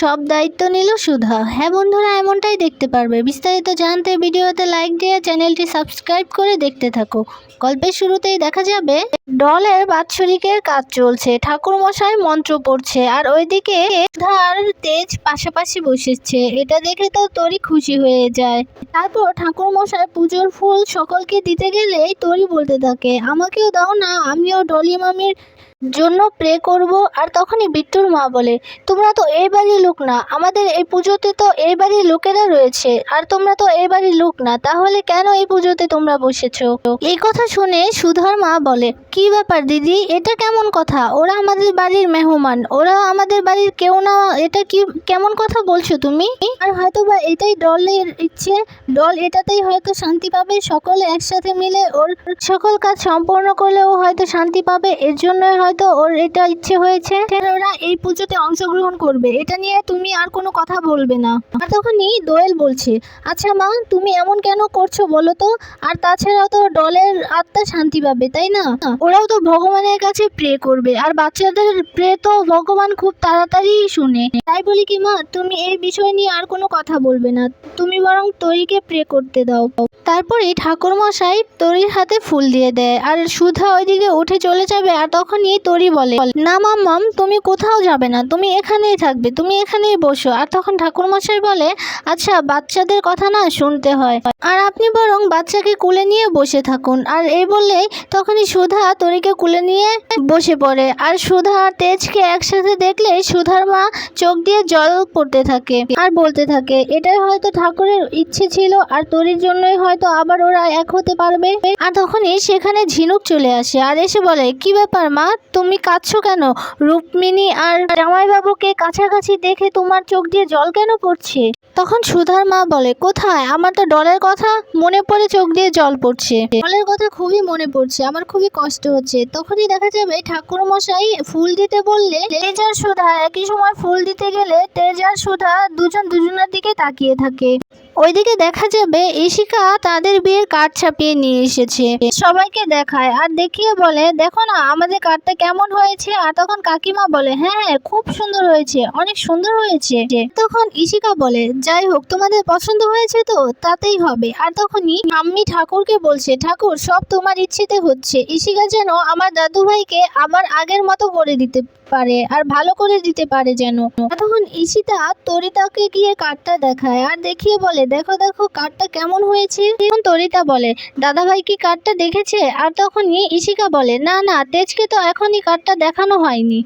সব দায়িত্ব নিল সুধা। হ্যাঁ বন্ধুরা, এমনটাই দেখতে পারবে। বিস্তারিত জানতে ভিডিওতে লাইক দিয়ে চ্যানেলটি সাবস্ক্রাইব করে দেখতে থাকো। গল্পের শুরুতেই দেখা যাবে, ডলের বাৎসরিকের কাজ চলছে ঠাকুর মশাই মন্ত্র পড়ছে, আর ওইদিকে সুধার তেজ পাশাপাশি বসেছে। এটা দেখে তো তরি খুশি হয়ে যায়। তারপর ঠাকুর মশাই পুজোর ফুল সকলকে দিতে গেলেই তরি বলতে থাকে, আমাকেও দাও না, আমিও ডলি মামির জন্য প্রে করব আর তখনই বিট্টুর মা বলে, তোমরা তো এই বাড়ির লোক না, আমাদের এই পুজোতে তো এই বাড়ির লোকেরা রয়েছে, আর তোমরা তো এই বাড়ির লোক না, তাহলে কেন এই পুজোতে তোমরা বসেছ? এই কথা শুনে সুধার মা বলে কি ব্যাপার, দিদি? এটা কেমন কথা? ওরা আমাদের বাড়ির মেহমান। ওরা আমাদের বাড়ির কেউ না, এটা কি, কেমন কথা বলছো তুমি? আর হয়তো বা এটাই দলের ইচ্ছে। দল এটাতেই হয়তো শান্তি পাবে, সকলে একসাথে মিলে ওর সকল কাজ সম্পূর্ণ করলে ও হয়তো শান্তি পাবে। এর জন্য হয়তো ওর এটা ইচ্ছে হয়েছে। ওরা এই পুজোতে অংশগ্রহণ করবে। এটা নিয়ে তুমি আর কোনো কথা বলবে না। আর তখনই দোয়েল বলছে আচ্ছা মা, তুমি এমন কেন করছ বলো তো? আর তাছাড়াও তো দলের আত্মা শান্তি পাবে, তাই না? ওরাও তো ভগবানের কাছে প্রে করবে। আর বাচ্চাদের প্রে তো ভগবান খুব তাড়াতাড়ি শুনে। তাই বলি কি মা, তুমি এই বিষয় নিয়ে আর কোনো কথা বলবে না। তুমি বরং তৈরিকে প্রে করতে দাও। তারপরে ঠাকুর মশাই তরির হাতে ফুল দিয়ে দেয় আর সুধা ওইদিকে উঠে চলে যাবে আর তখনই তরি বলে, না মাম্মাম, তুমি কোথাও যাবে না, তুমি এখানেই থাকবে, তুমি এখানেই বসো। আর তখন ঠাকুর মশাই বলে আচ্ছা বাচ্চাদের কথা না শুনতে হয়। আর আপনি বরং বাচ্চাকে কুলে নিয়ে বসে থাকুন। আর এই বললেই তখনই সুধা তরিকে কুলে নিয়ে বসে পড়ে। আর সুধা আর তেজকে একসাথে দেখলে সুধার মা চোখ দিয়ে জল পড়তে থাকে আর বলতে থাকে, এটাই হয়তো ঠাকুরের ইচ্ছে ছিল আর তরির জন্যই হয়তো আবার ওরা এক হতে পারবে। আর তখনই সেখানে ঝিনুক চলে আসে আর এসে বলে, কি ব্যাপার মা? তুমি কাঁদছো কেন? রুক্মিণী আর জামাইবাবুকে কাছাকাছি দেখে তোমার চোখ দিয়ে জল কেন পড়ছে? তখন সুধার মা বলে, কোথায়? আমার তো ডলের কথা মনে পড়ে চোখ দিয়ে জল পড়ছে। ডলের কথা খুবই মনে পড়ছে, আমার খুবই কষ্ট হচ্ছে। তখনই দেখা যাবে ঠাকুর মশাই ফুল দিতে বললে তেজ আর সুধা একই সময় ফুল দিতে গেলে তেজ আর সুধা দুজন দুজনের দিকে তাকিয়ে থাকে। ওইদিকে দেখা যাবে ইশিকা তাদের বিয়ের কার্ড ছাপিয়ে নিয়ে এসেছে। সবাইকে দেখায়। আর দেখিয়ে বলে, দেখো না, আমাদের কার্ডটা কেমন হয়েছে? আর তখন কাকিমা বলে হ্যাঁ হ্যাঁ খুব সুন্দর হয়েছে, অনেক সুন্দর হয়েছে। তখন ইশিকা বলে, যাই হোক, তোমাদের পছন্দ হয়েছে তো, তাতেই হবে। আর তখনই মাম্মি ঠাকুরকে বলছে, ঠাকুর, সব তোমার ইচ্ছেতে হচ্ছে। ইশিকা যেন আমার দাদু ভাইকে আমার আগের মতো করে দিতে পারে আর ভালো করে দিতে পারে যেন। তখন ইশিতা তরিতাকে গিয়ে কার্ডটা দেখায় আর দেখিয়ে বলে, দেখো দেখো, কার্ডটা কেমন হয়েছে? তখন তরিতা বলে দাদা ভাই কি কার্ডটা দেখেছে? আর তখনই ইশিকা বলে, না না, তেজকে তো এখনই কার্ডটা দেখানো হয়নি।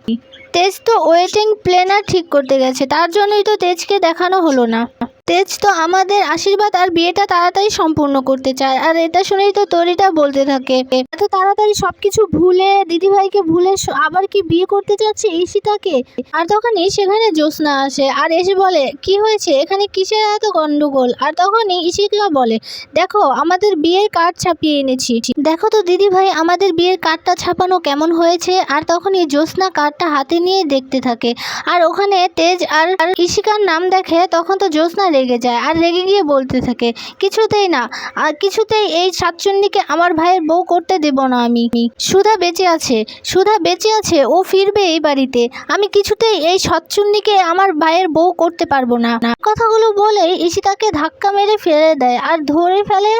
তেজ তো ওয়েটিং প্লেনার ঠিক করতে গেছে, তার জন্যই তো তেজকে দেখানো হলো না। তেজ তো আমাদের আশীর্বাদ আর বিয়েটা তাড়াতাড়ি সম্পূর্ণ করতে চায়, আর এটা শুনেই তো তরিটা বলতে থাকে। এত তাড়াতাড়ি সবকিছু ভুলে, দিদিভাইকে ভুলে আবার কি বিয়ে করতে চাচ্ছে ঈশিতাকে আর তখনই সেখানে জ্যোৎস্না আসে, আর এসে বলে, কি হয়েছে? এখানে কিসের এত গন্ডগোল? আর তখনই ঈশিকা বলে, দেখো, আমাদের বিয়ের কার্ড ছাপিয়ে এনেছি। দেখো তো দিদিভাই, আমাদের বিয়ের কার্ডটা ছাপানো কেমন হয়েছে? আর তখনই জ্যোৎস্না কার্ডটা হাতে নিয়ে দেখতে থাকে। আর ওখানে তেজ আর ঈশিকার নাম দেখে তখন তো জ্যোৎস্না রেগে যায় আর রেগে গিয়ে বলতে থাকে, কিছুতেই না, আর কিছুতেই এই সাতচন্ডীকে আমার ভাইয়ের বউ করতে দেব না আমি। সুধা বেঁচে আছে, সুধা বেঁচে আছে, ও ফিরবে এই বাড়িতে। আমি কিছুতেই এই সৎচুন্নিকে আমার ভাইয়ের বউ করতে পারব না। কথাগুলো বলে ঈশিতাকে ধাক্কা মেরে ফেলে দেয় আর ধরে ফেলে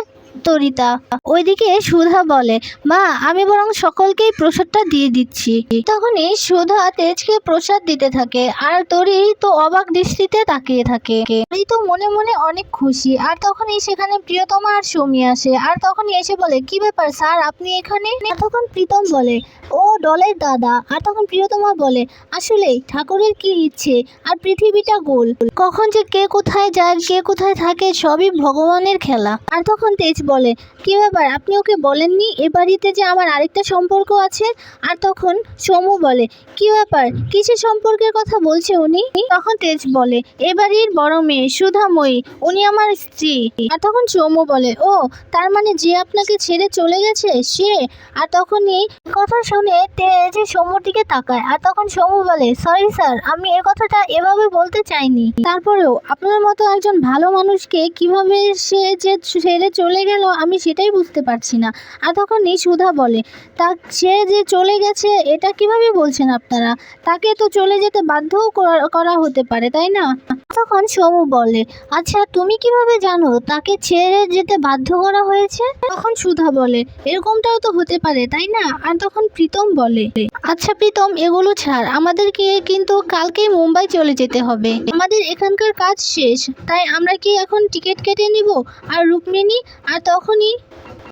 তরিতা ওইদিকে সুধা বলে, মা, আমি বরং সকলকেই প্রসাদটা দিয়ে দিচ্ছি। তখনই সুধা তেজকে প্রসাদ দিতে থাকে, আর তরি তো অবাক দৃষ্টিতে তাকিয়ে থাকে। তরি তো মনে মনে অনেক খুশি, আর তখনই সেখানে প্রিয়তমা আর সৌমি আসে, আর তখনই এসে বলে, কি ব্যাপার স্যার, আপনি এখানে? তখন প্রীতম বলে, ও ডলের দাদা। আর তখন প্রিয়তমা বলে, আসলে ঠাকুরের কি ইচ্ছে, আর পৃথিবীটা গোল। কখন যে কে কোথায় যায়, কে কোথায় থাকে, সবই ভগবানের খেলা। আর তখন তেজ বলে, কি ব্যাপার? আপনি ওকে বলেননি এ বাড়িতে যে আমার আরেকটা সম্পর্ক আছে? আর তখন সমু বলে, কি ব্যাপার? কিসের সম্পর্কের কথা বলছে উনি? তখন তেজ বলে, এ বাড়ির বড় মেয়ে সুধাময়ী, উনি আমার স্ত্রী। আর তখন সৌম্য বলে, ও, তার মানে যে আপনাকে ছেড়ে চলে গেছে, সে? আর তখনই কথা শুনে তেজ সৌম্যর দিকে তাকায়। আর তখন সৌম্য বলে, সরি স্যার, আমি এ কথাটা এভাবে বলতে চাইনি। তারপরেও, আপনার মতো একজন ভালো মানুষকে কীভাবে সে যে ছেড়ে চলে গেল গেল, আমি সেটাই বুঝতে পারছি না। আর তখনই সুধা বলে, তা সে যে চলে গেছে, এটা কীভাবে বলছেন আপনারা? তাকে তো চলে যেতে বাধ্যও করা- হতে পারে, তাই না? তখন সমু বলে আচ্ছা তুমি কীভাবে জানো তাকে ছেড়ে যেতে বাধ্য করা হয়েছে? তখন সুধা বলে, এরকমটাও তো হতে পারে, তাই না? আর তখন প্রীতম বলে আচ্ছা প্রীতম, এগুলো ছাড়। আমাদেরকে কিন্তু কালকেই মুম্বাই চলে যেতে হবে। আমাদের এখানকার কাজ শেষ। তাই আমরা কি এখন টিকিট কেটে নিব? আর রুক্মিণী আর তখনই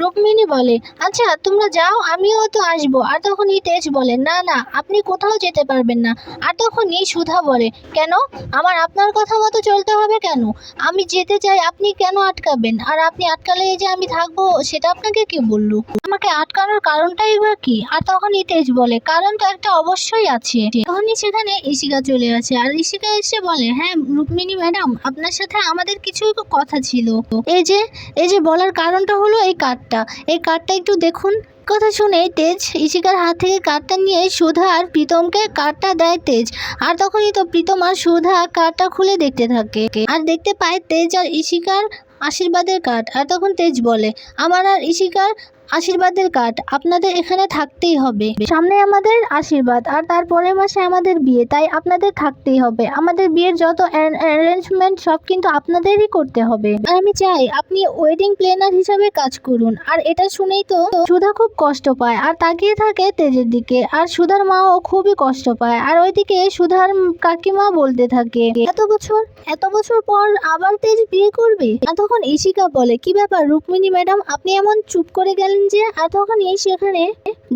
রুক্মিণী বলে আচ্ছা তোমরা যাও, আমিও তো আসব। আর তখনই তেজ বলে, না না, আপনি কোথাও যেতে পারবেন না। আর তখন তখনই সুধা বলে, কেন? আমার আপনার কথা মতো চলতে হবে কেন? আমি যেতে চাই, আপনি কেন আটকাবেন? আর আপনি আটকালে যে আমি থাকব, সেটা আপনাকে কে বলল? আমাকে আটকানোর কারণটাই বা কি? আর তখনই তেজ বলে, কারণ তো একটা অবশ্যই আছে। তখনই সেখানে ইশিকা চলে আসে, আর ইশিকা এসে বলে হ্যাঁ রুক্মিণী ম্যাডাম, আপনার সাথে আমাদের কিছু কথা ছিল। এই যে এই যে বলার কারণটা হলো এই কার্ডটা এই কার্ডটা একটু দেখুন। কথা শুনে তেজ ইশিকার হাত থেকে কার্ডটা নিয়ে সুধা আর প্রীতমকে কার্ডটা দেয় তেজ। আর তখনই তো প্রীতম আর সুধা কার্ডটা খুলে দেখতে থাকে। আর দেখতে পায় তেজ আর ইশিকার আশীর্বাদের কার্ড আর তখন তেজ বলে, আমার আর ইশিকার আশীর্বাদের কার্ড আপনাদের এখানে থাকতেই হবে। সামনে আমাদের আশীর্বাদ আর তার পরের মাসে আমাদের বিয়ে, তাই আপনাদের থাকতেই হবে। আমাদের বিয়ের যত অ্যারেঞ্জমেন্ট, সব কিন্তু আপনাদেরই করতে হবে। আর আমি চাই আপনি ওয়েডিং প্ল্যানার হিসাবে কাজ করুন। আর এটা শুনেই তো সুধা খুব কষ্ট পায় আর তাকিয়ে থাকে তেজের দিকে। আর সুধার মাও খুবই কষ্ট পায়। আর ওইদিকে সুধার কাকিমা বলতে থাকে, এত বছর এত বছর পর আবার তেজ বিয়ে করবে? তখন ইশিকা বলে, কি ব্যাপার রুক্মিণী ম্যাডাম, আপনি এমন চুপ করে গেলেন যে, আর তখন এই সেখানে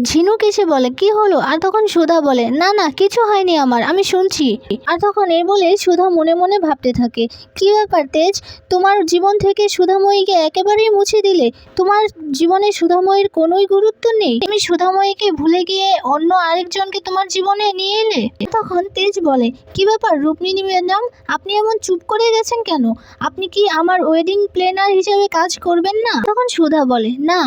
ঝিনুক এসে বলে, কি হলো? আর তখন সুধা বলে, না না, কিছু হয়নি আমার, আমি শুনছি। আর তখন এই বলে সুধা মনে মনে ভাবতে থাকে, কি ব্যাপার তেজ? তোমার জীবন থেকে সুধাময়ীকে একেবারেই মুছে দিলে? তোমার জীবনে সুধাময়ীর কোনোই গুরুত্ব নেই? তুমি সুধাময়ীকে ভুলে গিয়ে অন্য আরেকজনকে তোমার জীবনে নিয়ে এলে? তখন তেজ বলে, কি ব্যাপার রূপমিনী ম্যাডাম? আপনি এমন চুপ করে গেছেন কেন? আপনি কি আমার ওয়েডিং প্ল্যানার হিসেবে কাজ করবেন না? তখন সুধা বলে, না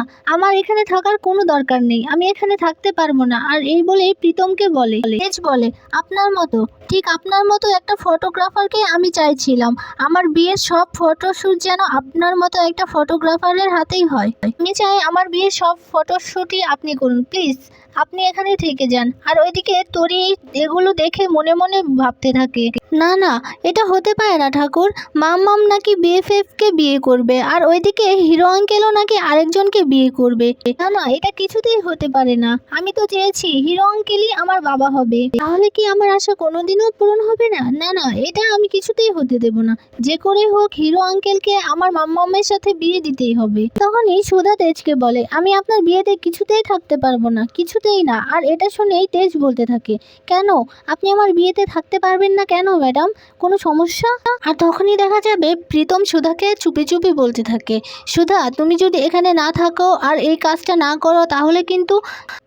আমার এখানে থাকার কোনো দরকার নেই। আমি এখানে থাকতে পারব না। আর এই বলেই প্রীতমকে বলে, তেজ বলে, আপনার মতো, ঠিক আপনার মতো একটা ফটোগ্রাফারকে আমি চাইছিলাম। আমার বিয়ের সব ফটোশ্যুট যেন আপনার মতো একটা ফটোগ্রাফারের হাতেই হয়। আমি চাই আমার বিয়ের সব ফটোশ্যুটই আপনি করুন, প্লিজ। আপনি এখানে থেকে যান। আর ওইদিকে তরি এগুলো দেখে মনে মনে ভাবতে থাকে। না না, এটা হতে পারে না, ঠাকুর। মাম নাকি বিএফএফকে বিয়ে করবে, আর ওইদিকে হিরো আঙ্কেলও নাকি আরেকজনকে বিয়ে করবে। না না, এটা কিছুতেই হতে পারে না। আমি তো চেয়েছি হিরো আঙ্কেলই আমার বাবা হবে। তাহলে কি আমার আশা কোনোদিনও পূরণ হবে না? না না, এটা আমি কিছুতেই হতে দেব না। যে করে হোক হিরো আঙ্কেলকে আমার মাম্মামের সাথে বিয়ে দিতেই হবে। তখনই সুধা তেজকে বলে, আমি আপনার বিয়েতে কিছুতেই থাকতে পারব না, কিছুতেই না। আর এটা শুনেই তেজ বলতে থাকে, কেন? আপনি আমার বিয়েতে থাকতে পারবেন না কেন ম্যাডাম, কোনো সমস্যা? আর তখনই দেখা যাবে প্রীতম সুধাকে চুপি চুপি বলতে থাকে। সুধা, তুমি যদি এখানে না থাকো আর এই কাজটা না করো, তাহলে কিন্তু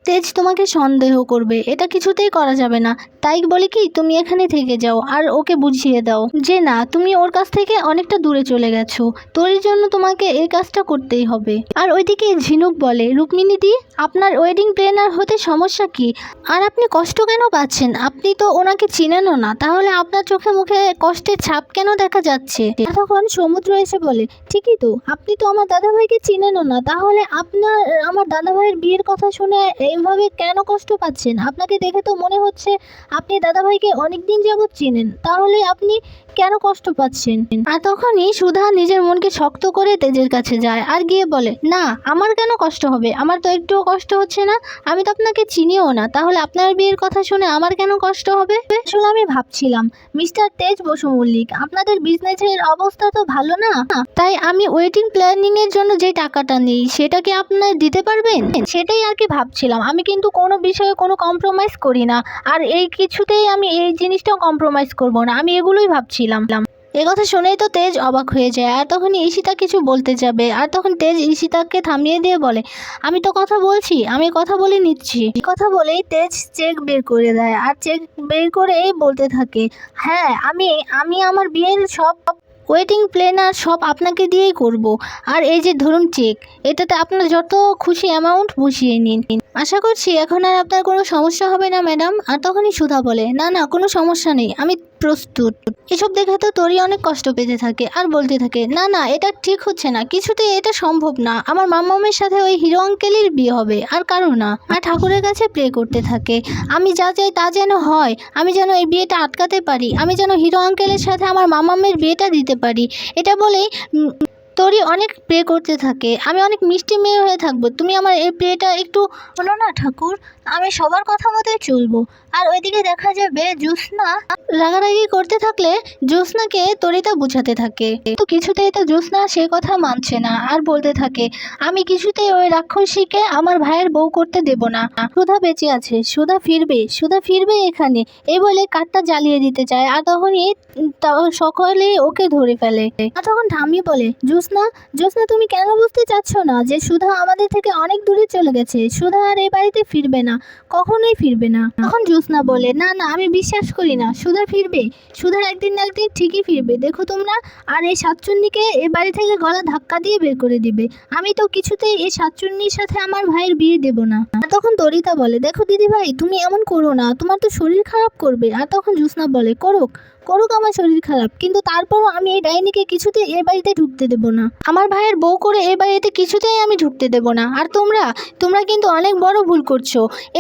তেজ তোমাকে সন্দেহ করবে। এটা কিছুতেই করা যাবে না। তাই বলে কি, তুমি এখানে থেকে যাও আর ওকে বুঝিয়ে দাও যে না, তুমি ওর কাছ থেকে অনেকটা দূরে চলে গেছো। তোর জন্য তোমাকে এই কাজটা করতেই হবে। আর ওইদিকে ঝিনুক বলে রুক্মিণীদি আপনার ওয়েডিং প্ল্যানার হতে সমস্যা কি? আর আপনি কষ্ট কেন পাচ্ছেন? আপনি তো ওনাকে চিনেনও না। তাহলে আপনার চোখে মুখে কষ্টের ছাপ কেন দেখা যাচ্ছে? তখন সমুদ্র এসে বলে, ঠিকই তো, আপনি তো আমার দাদাভাইকে চিনেনও না। তাহলে আপনার, আমার দাদাভাইয়ের বিয়ের কথা শুনে এইভাবে কেন কষ্ট পাচ্ছেন? আপনাকে দেখে তো মনে হচ্ছে আপনি দাদাভাইকে অনেক দিন যাবৎ চিনেন। তাহলে আপনি কেন কষ্ট পাচ্ছেন? আর তখনই সুধা নিজের মনকে শক্ত করে তেজের কাছে যায় আর গিয়ে বলে, না, আমার কেন কষ্ট হবে? আমার তো একটুও কষ্ট হচ্ছে না। আমি তো আপনাকে চিনিও না। তাহলে আপনার বিয়ের কথা শুনে আমার কেন কষ্ট হবে? আসলে আমি ভাবছিলাম, মিস্টার তেজ বসু মল্লিক, আপনাদের বিজনেসের অবস্থা তো ভালো না? তাই আমি ওয়েটিং প্ল্যানিং এর জন্য যে টাকাটা নিই, সেটা কি আপনার দিতে পারবেন? সেটাই আর কি ভাবছিলাম। আমি কিন্তু কোনো বিষয়ে কোনো কম্প্রোমাইজ করি না। আর এই কিছুতেই আমি এই জিনিসটাও কম্প্রোমাইজ করব না। আমি এগুলোই ভাবছিলাম। এ কথা শুনেই তো তেজ অবাক হয়ে যায়। আর তখন ঈশিতা কিছু বলতে যাবে। আর তখন তেজ ঈশিতাকে থামিয়ে দিয়ে বলে, আমি তো কথা বলছি, আমি কথা বলে নিচ্ছি। কথা বলেই তেজ চেক বের করে দেয়। আর চেক বের করেই বলতে থাকে হ্যাঁ আমি আমি আমার বিয়ের সব ওয়েটিং প্ল্যানার সব আপনাকে দিয়েই করব। আর এই যে ধরুন চেক, এটাতে আপনার যত খুশি অ্যামাউন্ট বসিয়ে নিন। আশা করছি এখন আর আপনার কোনো সমস্যা হবে না, ম্যাডাম। আর তখনই সুধা বলে, না না, কোনো সমস্যা নেই। আমি প্রস্তুত। এসব দেখে তো তরি অনেক কষ্ট পেতে থাকে আর বলতে থাকে না না এটা ঠিক হচ্ছে না কিছুতেই এটা সম্ভব না। আমার মাম্মামের সাথে ওই হিরো আঙ্কেলের বিয়ে হবে আর কারও না। আর ঠাকুরের কাছে প্রে করতে থাকে। আমি যা চাই তা যেন হয়। আমি যেন এই বিয়েটা আটকাতে পারি। আমি যেন হিরো আঙ্কেলের সাথে আমার মামামের বিয়েটা দিতে পারি। এটা বলেই উম, তরি অনেক প্রে করতে থাকে। আমি অনেক মিষ্টি মেয়ে হয়ে থাকব। তুমি আমার এই প্রেটা একটু হলো না ঠাকুর? আমি সবার কথা মতোই চলবো। আর ওইদিকে দেখা যাবে জ্যোৎস্না রাগারাগি করতে থাকলে জ্যোৎস্নাকে তরিতা বুঝাতে থাকে। তো কিছুতেই তো জ্যোৎস্না সে কথা মানছে না আর বলতে থাকে, আমি কিছুতেই ওই রাক্ষসীকে আমার ভাইয়ের বউ করতে দেব না। সুধা বেঁচে আছে, সুধা ফিরবে সুধা ফিরবে এখানে। এই বলে কাঠটা জ্বালিয়ে দিতে চায় আর তখনই সকলে ওকে ধরে ফেলে। আর তখন ঠামি বলে, জ্যোৎস্না জ্যোৎস্না তুমি কেন বুঝতে চাচ্ছ না যে সুধা আমাদের থেকে অনেক দূরে চলে গেছে? সুধা আর এই বাড়িতে ফিরবে না, কখনোই ফিরবে না। তখন জ্যোৎস্না বলে, না না, আমি বিশ্বাস করি না। সুধা ফিরবে? সুধা একদিন না একদিন ঠিকই ফিরবে। দেখো তোমরা, আর এই সাতচুন্নিকে এ বাড়ি থেকে গলা ধাক্কা দিয়ে বের করে দিবে। আমি তো কিছুতেই এই সাতচুন্নির সাথে আমার ভাইয়ের বিয়ে দেব না। আর তখন দরিতা বলে, দেখো দিদি ভাই তুমি এমন করো না। তোমার তো শরীর খারাপ করবে। আর তখন জ্যোৎস্না বলে, করুক। করুক আমার শরীর খারাপ, কিন্তু তারপরও আমি এই ডাইনিকে কিছুতেই এ বাড়িতে ঢুকতে দেব না। আমার ভাইয়ের বউ করে এ বাড়িতে কিছুতেই আমি ঢুকতে দেব না। আর তোমরা তোমরা কিন্তু অনেক বড় ভুল করছ।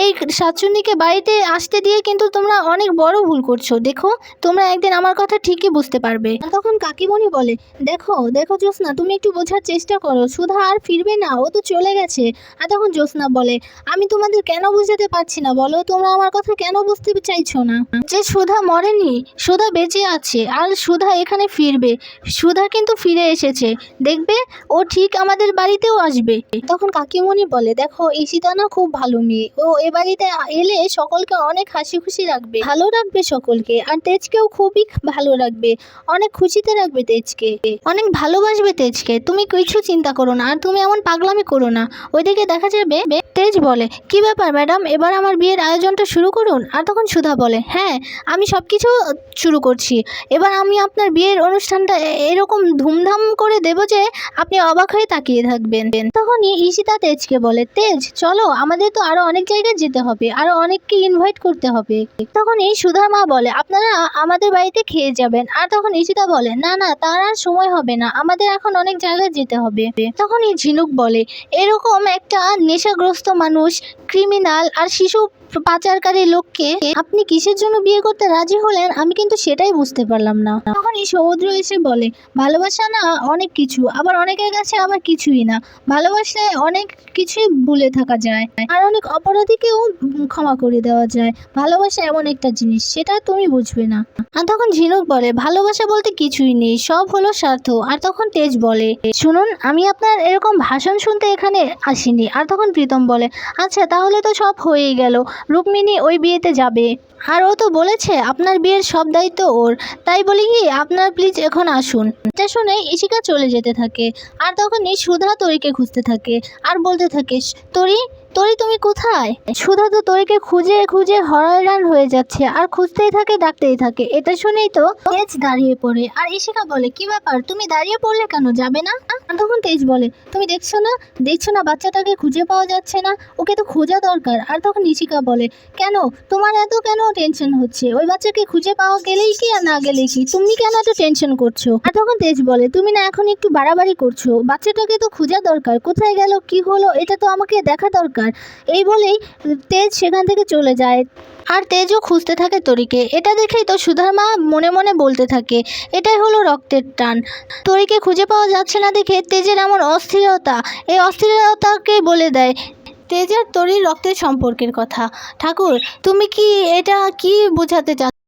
এই সাতচুন্নিকে বাড়িতে আসতে দিয়ে কিন্তু তোমরা অনেক বড় ভুল করছ। দেখো, তোমরা একদিন আমার কথা ঠিকই বুঝতে পারবে। তখন কাকিমণি বলে, দেখো দেখো জ্যোৎস্না, তুমি একটু বোঝার চেষ্টা করো। সুধা আর ফিরবে না, ও তো চলে গেছে। আর তখন জ্যোৎস্না বলে, আমি তোমাদের কেন বুঝাতে পারছি না? বলো, তোমরা আমার কথা কেন বুঝতে চাইছো না? যে সুধা মরেনি, সুধা বেঁচে আছে, আর সুধা এখানে ফিরবে। সুধা কিন্তু ফিরে এসেছে। দেখবে, ও ঠিক আমাদের বাড়িতেও আসবে। তখন কাকিমণি বলে, দেখো ঈশিতা না খুব ভালো মেয়ে। ও এ বাড়িতে এলে সকলকে অনেক হাসি খুশি রাখবে। ভালো রাখবে সকলকে, আর তেজকেও খুবই ভালো রাখবে। অনেক খুশিতে রাখবে তেজকে। অনেক ভালোবাসবে তেজকে। তুমি কিছু চিন্তা করো না, আর তুমি এমন পাগলামি করো না। ওইদিকে দেখা যাবে, তেজ বলে, কি ব্যাপার ম্যাডাম? এবার আমার বিয়ের আয়োজনটা শুরু করুন? আর তখন সুধা বলে হ্যাঁ আমি সব কিছু শুরু করছি। এবার আমি আপনার বিয়ের অনুষ্ঠানটা এরকম ধুমধাম করে দেব যে আপনি অবাক হয়ে তাকিয়ে থাকবেন। তখনই ঈশিতা তেজকে বলে, তেজ, চলো, আমাদের তো আরও অনেক জায়গায় যেতে হবে, আরও অনেককে ইনভাইট করতে হবে। তখনই সুধার মা বলে, আপনারা আমাদের বাড়িতে খেয়ে যাবেন। আর তখন ঈশিতা বলে, না না, তার আর সময় হবে না, আমাদের এখন অনেক জায়গায় যেতে হবে। তখনই ঝিনুক বলে, এরকম একটা নেশাগ্রস্ত মানুষ ক্রিমিনাল আর শিশু পাচারকারী লোককে আপনি কিসের জন্য বিয়ে করতে রাজি হলেন? আমি কিন্তু সেটাই বুঝতে পারলাম না। তখনই সমুদ্র এসে বলে, ভালোবাসা না অনেক কিছু, আবার অনেকের কাছে আবার কিছুই না। ভালোবাসায় অনেক কিছুই ভুলে থাকা যায়। আর অনেক অপরাধীকেও ক্ষমা করে দেওয়া যায়। ভালোবাসা এমন একটা জিনিস, সেটা তুমি বুঝবে না। আর তখন ঝিনুক বলে, ভালোবাসা বলতে কিছুই নেই, সব হলো স্বার্থ। আর তখন তেজ বলে, শুনুন, আমি আপনার এরকম ভাষণ শুনতে এখানে আসিনি। আর তখন প্রীতম বলে আচ্ছা তাহলে তো সব হয়েই গেল। রুক্মিণী ওই বিয়েতে যাবে। আর ও তো বলেছে আপনার বিয়ের সব দায়িত্ব ওর। তাই বলি কি, আপনার প্লিজ এখন আসুন। এটা শুনে ইশিকা চলে যেতে থাকে। আর তখনই সুধা তরিকে খুঁজতে থাকে। আর বলতে থাকে তরি তরি তুমি কোথায়? সুধা তো তরিকে খুঁজে খুঁজে হয়রান হয়ে যাচ্ছে, আর খুঁজতেই থাকে, ডাকতেই থাকে। এটা শুনেই তো তেজ দাঁড়িয়ে পড়ে। আর ইশিকা বলে, কি ব্যাপার? তুমি দাঁড়িয়ে পড়লে কেন? যাবে না? তখন তেজ বলে, তুমি দেখছ না? দেখছ না, বাচ্চাটাকে খুঁজে পাওয়া যাচ্ছে না? ওকে তো খোঁজা দরকার। আর তখন ইশিকা বলে, কেন? তোমার এত কেন টেনশন হচ্ছে? ওই বাচ্চাকে খুঁজে পাওয়া গেলেই কি আর না গেলেই কি? তুমি কেন এত টেনশন করছ? আর তখন তেজ বলে, তুমি না এখন একটু বাড়াবাড়ি করছ। বাচ্চাটাকে তো খোঁজা দরকার। কোথায় গেল? কি হলো? এটা তো আমাকে দেখা দরকার। এই বলেই তেজ সেখান থেকে চলে যায়। আর তেজও খুঁজতে থাকে তরিকে। এটা দেখেই তো সুধার মা মনে মনে বলতে থাকে, এটাই হলো রক্তের টান। তরিকে খুঁজে পাওয়া যাচ্ছে না দেখে তেজের এমন অস্থিরতা। এই অস্থিরতাকে বলে দেয় তেজের তরির রক্তের সম্পর্কের কথা। ঠাকুর, তুমি কি এটা কি বোঝাতে চাচ্ছ?